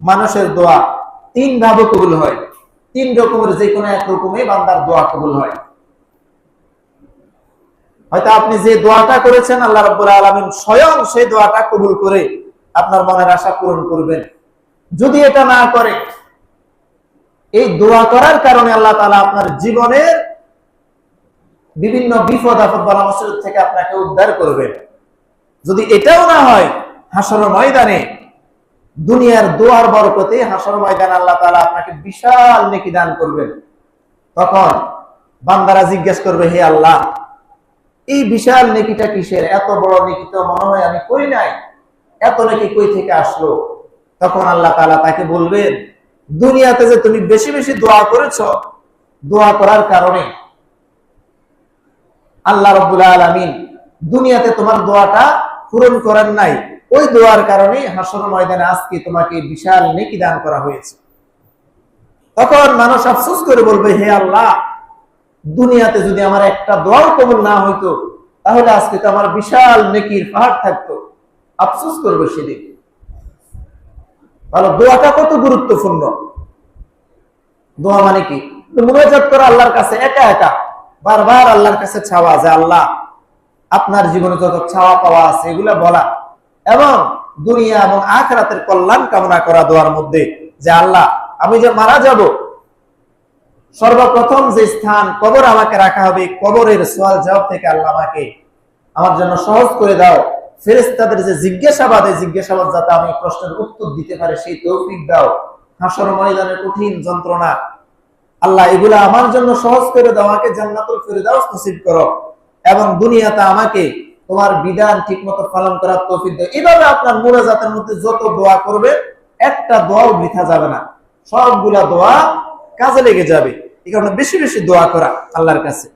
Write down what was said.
মানুষের দোয়া তিন ভাবে কবুল হয়। তিন রকমের যে কোনো এক রকমে বান্দার দোয়া কবুল হয়। হয়তো আপনি যে দোয়াটা করেছেন আল্লাহ রাব্বুল আলামিন স্বয়ং সেই দোয়াটা কবুল করে আপনার মনের আশা পূরণ করবেন। যদি এটা না করে, এই দোয়া করার কারণে আল্লাহ তালা আপনার জীবনের বিভিন্ন বিপদ, আপদ বালা থেকে আপনাকে উদ্ধার করবেন। যদি এটাও না হয় হাসর ময়দানে দুনিয়ার দোয়ার বরকতে হাসর ময়দান আল্লাহ তাআলা আপনাকে বিশাল নেকি দান করবেন। তখন বান্দারা জিজ্ঞেস করবে, হে আল্লাহ, এই বিশাল নেকিটা কিসের? এত বড় নেকি তো মনে হয় আমি করি নাই। এত নেকি কই থেকে আসলো? তখন আল্লাহ তাআলা তাকে বলবেন, দুনিয়াতে যে তুমি বেশি বেশি দোয়া করেছ, দোয়া করার কারণে আল্লাহ রব্বুল আলামিন দুনিয়াতে তোমার দোয়াটা পূরণ করেন নাই। ওই দোয়ার কারণে হাসর ময়দানে আজকে তোমাকে বিশাল নেকি দান করা হয়েছে। তখন মানুষ আফসোস করে বলবে, হে আল্লাহ, দুনিয়াতে যদি আমার একটা দোয়াও কবুল না হইতো, তাহলে আজকে তো আমার বিশাল নেকির পাহাড় থাকতো। আফসোস করবে সেদিন। ভালো, দোয়াটা কত গুরুত্বপূর্ণ? দোয়া মানে কি? মুনাজাত করা আল্লাহর কাছে একা একা। বারবার আল্লাহর কাছে ছাওয়া যে, আল্লাহ, আপনার জীবনে যত ছাওয়া পাওয়া আছে, এগুলা বলা। এবং দুনিয়া এবং আখরাতের কল্যাণ কামনা করা দোয়ার মধ্যে যে আল্লাহ, আমি যে মারা যাব, সর্বপ্রথম যে স্থান কবর আমাকে রাখা হবে কবরের সোয়াল জবাব থেকে আল্লাহ আমাকে আমার জন্য সহজ করে দাও। ফেরেস্তাদের যে জিজ্ঞাসাবাদ, এই জিজ্ঞাসাবাদ যাতে আমি প্রশ্নের উত্তর দিতে পারে, সেই তৌফিক দাও। হাসর ময়দানের কঠিন যন্ত্রণা। আল্লাহ, এগুলা আমার জন্য সহজ করে দাও, আমাকে জান্নাতুল ফেরদাউস নসিব করো। এবং দুনিয়াতে আমাকে তোমার বিধান ঠিকমতো পালন করার তৌফিক দেয় এভাবে আপনার মুনাজাতের মধ্যে যত দোয়া করবে, একটা দোয়াও বৃথা যাবে না। সবগুলা দোয়া কাজে লেগে যাবে। এই কারণে বেশি বেশি দোয়া করা আল্লাহর কাছে।